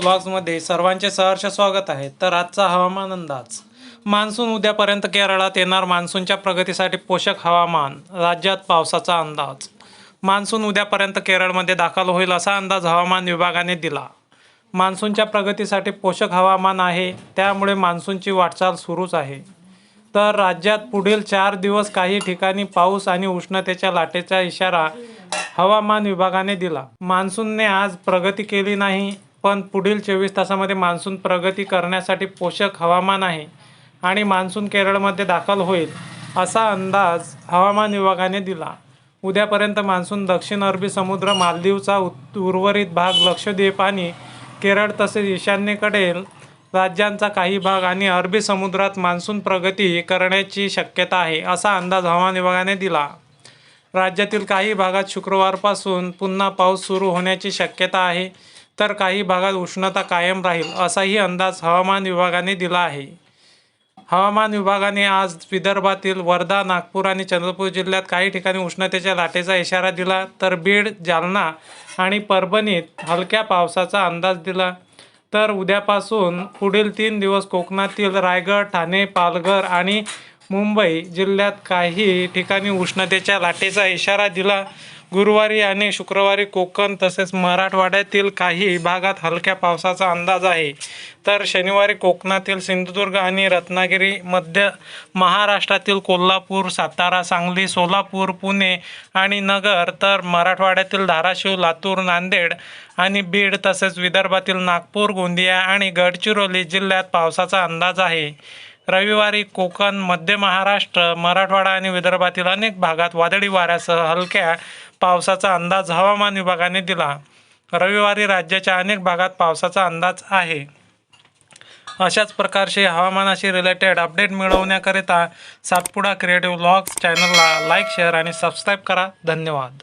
ब्लॉग्समध्ये सर्वांचे सहर्ष स्वागत आहे. तर आजचा हवामान अंदाज. मान्सून उद्यापर्यंत केरळात येणार मान्सूनच्या प्रगतीसाठी पोषक हवामान राज्यात पावसाचा अंदाज. मान्सून उद्यापर्यंत केरळमध्ये दाखल होईल असा अंदाज हवामान विभागाने दिला. मान्सूनच्या प्रगतीसाठी पोषक हवामान आहे त्यामुळे मान्सूनची वाटचाल सुरूच आहे. तर राज्यात पुढील चार दिवस काही ठिकाणी पाऊस आणि उष्णतेच्या लाटेचा इशारा हवामान विभागाने दिला. मान्सूनने आज प्रगती केली नाही पण पुढील चोवीस तासामध्ये मान्सून प्रगती करण्यासाठी पोषक हवामान आहे आणि मान्सून केरळमध्ये दाखल होईल असा अंदाज हवामान विभागाने दिला. उद्यापर्यंत मान्सून दक्षिण अरबी समुद्र मालदीवचा उत- उर्वरित भाग लक्षद्वीप आणि केरळ तसेच ईशान्येकडील राज्यांचा काही भाग आणि अरबी समुद्रात मान्सून प्रगती करण्याची शक्यता आहे असा अंदाज हवामान विभागाने दिला. राज्यातील काही भागात शुक्रवारपासून पुन्हा पाऊस सुरू होण्याची शक्यता आहे. तर काही भागात उष्णता कायम राहील असाही अंदाज हवामान विभागाने दिला आहे. हवामान विभागाने आज विदर्भातील वर्धा नागपूर आणि चंद्रपूर जिल्ह्यात काही ठिकाणी उष्णतेच्या लाटेचा इशारा दिला तर बीड जालना आणि परभणीत हलक्या पावसाचा अंदाज दिला. तर उद्यापासून पुढील तीन दिवस कोकणातील रायगड ठाणे पालघर आणि मुंबई जिल्ह्यात काही ठिकाणी उष्णतेच्या लाटेचा इशारा दिला. गुरुवारी आणि शुक्रवारी कोकण तसेच मराठवाड्यातील काही भागात हलक्या पावसाचा अंदाज आहे. तर शनिवारी कोकणातील सिंधुदुर्ग आणि रत्नागिरी मध्य महाराष्ट्रातील कोल्हापूर सातारा सांगली सोलापूर पुणे आणि नगर तर मराठवाड्यातील धाराशिव लातूर नांदेड आणि बीड तसेच विदर्भातील नागपूर गोंदिया आणि गडचिरोली जिल्ह्यात पावसाचा अंदाज आहे. रविवारी कोकण मध्य महाराष्ट्र मराठवाडा आणि विदर्भातील अनेक भागात वादळी वाऱ्यासह हलक्या पावसाचा अंदाज हवामान विभागाने दिला. रविवारी राज्याच्या अनेक भागात पावसाचा अंदाज आहे. अशाच प्रकारचे हवामानाशी रिलेटेड अपडेट मिळवण्याकरिता सातपुडा क्रिएटिव्ह व्लॉग्स चॅनलला लाईक शेअर आणि सबस्क्राईब करा. धन्यवाद.